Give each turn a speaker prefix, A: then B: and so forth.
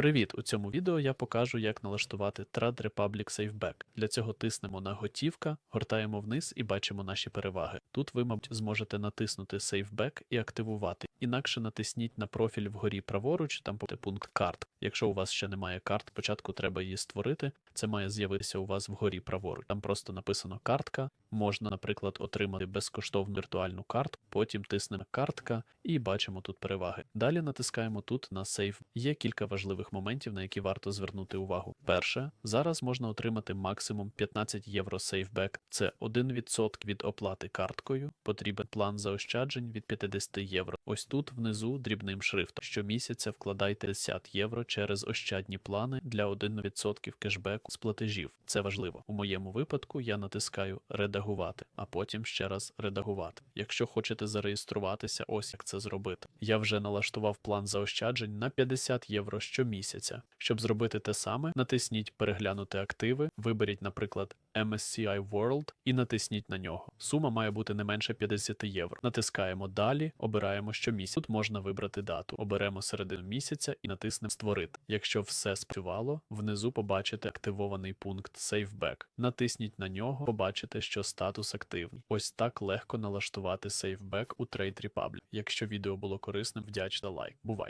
A: Привіт! У цьому відео я покажу, як налаштувати Trad Republic SafeBack. Для цього тиснемо на готівка, гортаємо вниз і бачимо наші переваги. Тут ви, мабуть, зможете натиснути SafeBack і активувати. Інакше натисніть на профіль вгорі праворуч, там буде пункт карт. Якщо у вас ще немає карт, спочатку треба її створити. Це має з'явитися у вас вгорі праворуч. Там просто написано картка. Можна, наприклад, отримати безкоштовну віртуальну карту, потім тиснемо картка і бачимо тут переваги. Далі натискаємо тут на Save. Є кілька важливих моментів, на які варто звернути увагу. Перше, зараз можна отримати максимум 15 євро сейфбек. Це 1% від оплати карткою. Потрібен план заощаджень від 50 євро. Ось тут внизу дрібним шрифтом. Щомісяця вкладайте 50 євро через ощадні плани для 1% кешбеку з платежів. Це важливо. У моєму випадку я натискаю редагувати, а потім ще раз редагувати. Якщо хочете зареєструватися, ось як це зробити. Я вже налаштував план заощаджень на 50 євро щомісяця. Щоб зробити те саме, натисніть переглянути активи, виберіть, наприклад, MSCI World і натисніть на нього. Сума має бути не менше 50 євро. Натискаємо далі, обираємо щомісяця. Тут можна вибрати дату. Оберемо середину місяця і натиснемо Створити. Якщо все спрацювало, внизу побачите активований пункт SafeBack. Натисніть на нього, побачите, що статус активний. Ось так легко налаштувати SafeBack у Trade Republic. Якщо відео було корисним, вдячна лайк. Бувай!